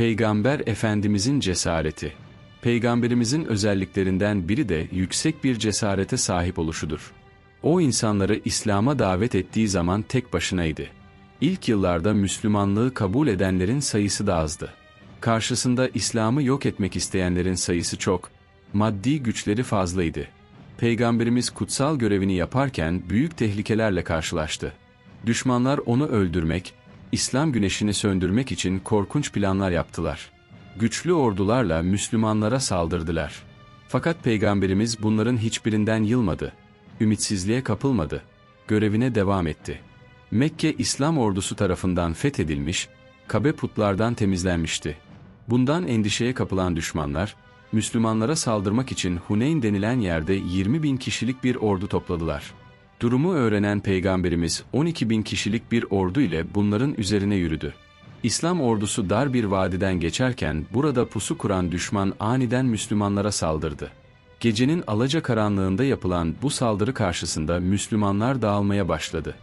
Peygamber Efendimizin cesareti. Peygamberimizin özelliklerinden biri de yüksek bir cesarete sahip oluşudur. O insanları İslam'a davet ettiği zaman tek başınaydı. İlk yıllarda Müslümanlığı kabul edenlerin sayısı da azdı. Karşısında İslam'ı yok etmek isteyenlerin sayısı çok, maddi güçleri fazlaydı. Peygamberimiz kutsal görevini yaparken büyük tehlikelerle karşılaştı. Düşmanlar onu öldürmek, İslam güneşini söndürmek için korkunç planlar yaptılar. Güçlü ordularla Müslümanlara saldırdılar. Fakat Peygamberimiz bunların hiçbirinden yılmadı. Ümitsizliğe kapılmadı. Görevine devam etti. Mekke İslam ordusu tarafından fethedilmiş, Kabe putlardan temizlenmişti. Bundan endişeye kapılan düşmanlar, Müslümanlara saldırmak için Huneyn denilen yerde 20 bin kişilik bir ordu topladılar. Durumu öğrenen Peygamberimiz 12 bin kişilik bir ordu ile bunların üzerine yürüdü. İslam ordusu dar bir vadiden geçerken burada pusu kuran düşman aniden Müslümanlara saldırdı. Gecenin alaca karanlığında yapılan bu saldırı karşısında Müslümanlar dağılmaya başladı.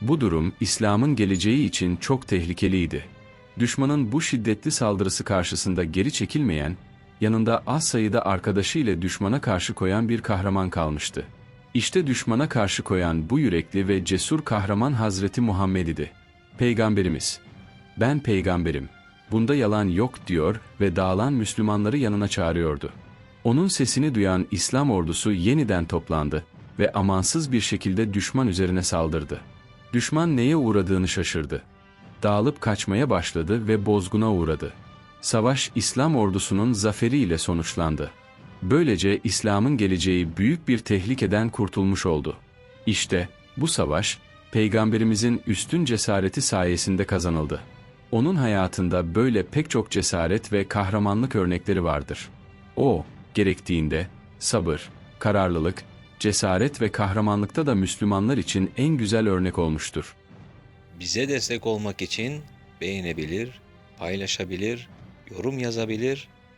Bu durum İslam'ın geleceği için çok tehlikeliydi. Düşmanın bu şiddetli saldırısı karşısında geri çekilmeyen, yanında az sayıda arkadaşı ile düşmana karşı koyan bir kahraman kalmıştı. İşte düşmana karşı koyan bu yürekli ve cesur kahraman Hazreti Muhammed idi. Peygamberimiz, ben peygamberim, bunda yalan yok diyor ve dağılan Müslümanları yanına çağırıyordu. Onun sesini duyan İslam ordusu yeniden toplandı ve amansız bir şekilde düşman üzerine saldırdı. Düşman neye uğradığını şaşırdı. Dağılıp kaçmaya başladı ve bozguna uğradı. Savaş İslam ordusunun zaferiyle sonuçlandı. Böylece İslam'ın geleceği büyük bir tehlikeden kurtulmuş oldu. İşte bu savaş, Peygamberimizin üstün cesareti sayesinde kazanıldı. Onun hayatında böyle pek çok cesaret ve kahramanlık örnekleri vardır. O, gerektiğinde sabır, kararlılık, cesaret ve kahramanlıkta da Müslümanlar için en güzel örnek olmuştur. Bize destek olmak için beğenebilir, paylaşabilir, yorum yazabilir